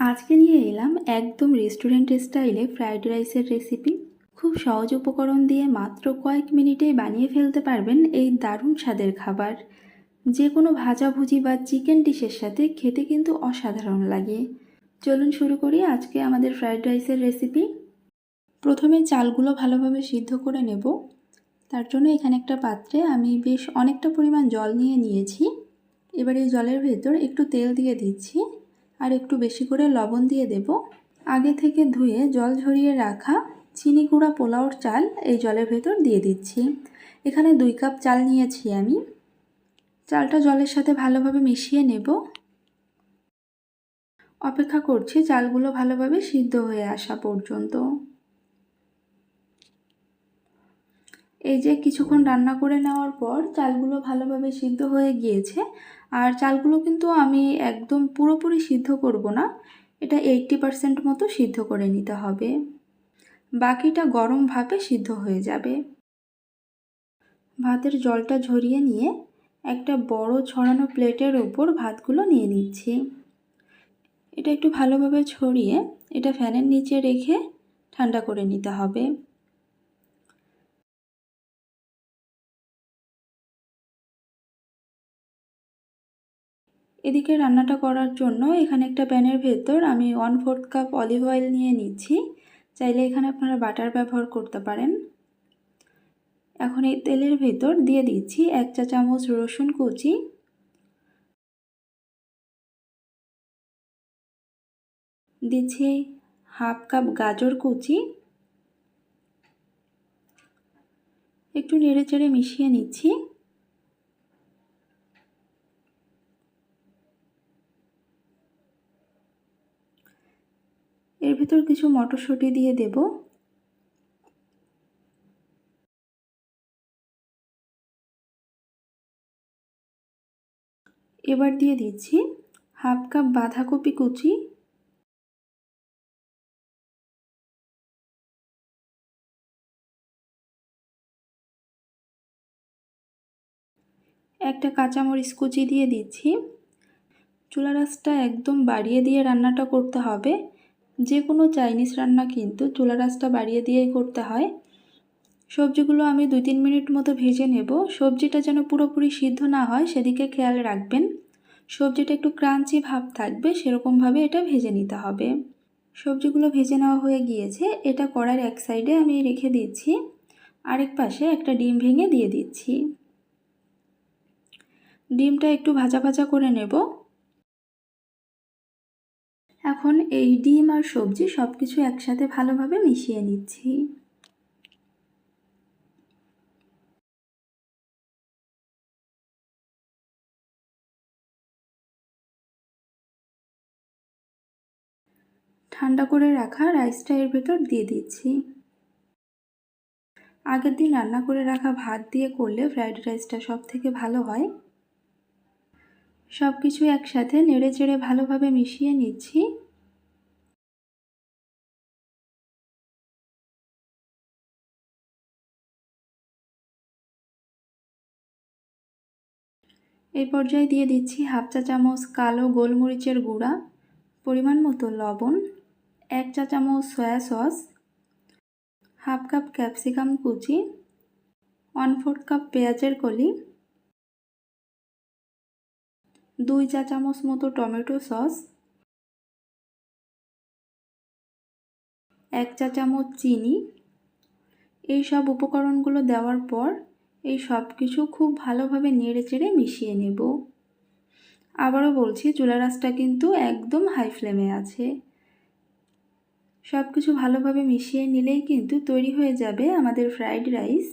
আজকে নিয়ে এলাম একদম রেস্টুরেন্ট স্টাইলে ফ্রাইড রাইসের রেসিপি খুব সহজ উপকরণ দিয়ে মাত্র কয়েক মিনিটেই বানিয়ে ফেলতে পারবেন এই দারুণ স্বাদের খাবার। যে কোনো ভাজাভুজি বা চিকেন ডিশের সাথে খেতে কিন্তু অসাধারণ লাগে। চলুন শুরু করি আজকে আমাদের ফ্রাইড রাইসের রেসিপি প্রথমে চালগুলো ভালোভাবে সিদ্ধ করে নেব। তার জন্য এখানে একটা পাত্রে আমি বেশ অনেকটা পরিমাণ জল নিয়ে নিয়েছি। এবার এই জলের ভেতর একটু তেল দিয়ে দিচ্ছি। আর একটু বেশি করে লবণ দিয়ে দেব। আগে থেকে ধুয়ে জল ঝরিয়ে রাখা চিনি গুঁড়া পোলাওর চাল এই জলের ভেতর দিয়ে দিচ্ছি। এখানে দুই কাপ চাল নিয়েছি আমি। চালটা জলের সাথে ভালোভাবে মিশিয়ে নেব। অপেক্ষা করছি চালগুলো ভালোভাবে সিদ্ধ হয়ে আসা পর্যন্ত। এই যে কিছুক্ষণ রান্না করে নেওয়ার পর চালগুলো ভালোভাবে সিদ্ধ হয়ে গিয়েছে, আর চালগুলো কিন্তু আমি একদম পুরোপুরি সিদ্ধ করব না, এটা এইটটি পারসেন্ট মতো সিদ্ধ করে নিতে হবে। বাকিটা গরম ভাপে সিদ্ধ হয়ে যাবে। ভাতের জলটা ঝরিয়ে নিয়ে একটা বড় ছড়ানো প্লেটের ওপর ভাতগুলো নিয়ে নিচ্ছি। এটা একটু ভালোভাবে ছড়িয়ে এটা ফ্যানের নিচে রেখে ঠান্ডা করে নিতে হবে। এদিকে রান্নাটা করার জন্য এখানে একটা প্যানের ভেতর আমি one fourth cup olive oil নিয়ে নিচ্ছি। চাইলে এখানে আপনারা বাটার ব্যবহার করতে পারেন। এখন এই তেলের ভেতর দিয়ে দিচ্ছি এক চা চামচ রসুন কুচি। দিচ্ছি হাফ কাপ গাজর কুচি। একটু নেড়ে চেড়ে মিশিয়ে নিচ্ছি। এর ভিতর কিছু মটরশুঁটি দিয়ে দেব। এবার দিয়ে দিচ্ছি হাফ কাপ বাঁধাকপি কুচি। একটা কাঁচামরিচ কুচি দিয়ে দিচ্ছি। চুলা রাসটা একদম বাড়িয়ে দিয়ে রান্নাটা করতে হবে। যে কোনো চাইনিজ রান্না কিন্তু চুলা রাসটা বাড়িয়ে দিয়েই করতে হয়। সবজিগুলো আমি দুই তিন মিনিট মতো ভেজে নেব। সবজিটা যেন পুরোপুরি সিদ্ধ না হয় সেদিকে খেয়াল রাখবেন। সবজিটা একটু ক্রাঞ্চি ভাব থাকবে, সেরকমভাবে এটা ভেজে নিতে হবে। সবজিগুলো ভেজে নেওয়া হয়ে গিয়েছে। এটা করার এক সাইডে আমি রেখে দিচ্ছি। আরেক পাশে একটা ডিম ভেঙে দিয়ে দিচ্ছি। ডিমটা একটু ভাজা ভাজা করে নেব। এই ডিম আর সবজি সব কিছু একসাথে ভালোভাবে মিশিয়ে নিচ্ছি। ঠান্ডা করে রাখা রাইসটা এর ভেতর দিয়ে দিচ্ছি। আগের দিন রান্না করে রাখা ভাত দিয়ে করলে ফ্রাইড রাইসটা সব থেকে ভালো হয়। সব কিছু একসাথে নেড়ে চেড়ে ভালোভাবে মিশিয়ে নিচ্ছি। এই পর্যায়ে দিয়ে দিচ্ছি হাফ চা চামচ কালো গোলমরিচের গুঁড়া, পরিমাণ মতো লবণ, এক চা চামচ soya sauce, half cup capsicum কুচি, ওয়ান ফোর্থ কাপ পেঁয়াজের কলি, দুই চা চামচ মতো টমেটো সস, এক চা চামচ চিনি। এই সব উপকরণগুলো দেওয়ার পর এই সব কিছু খুব ভালোভাবে নেড়ে চেড়ে মিশিয়ে নেব। আবারও বলছি, চুলা রাসটা কিন্তু একদম হাই ফ্লেমে আছে। সব কিছু ভালোভাবে মিশিয়ে নিলেই কিন্তু তৈরি হয়ে যাবে আমাদের ফ্রাইড রাইস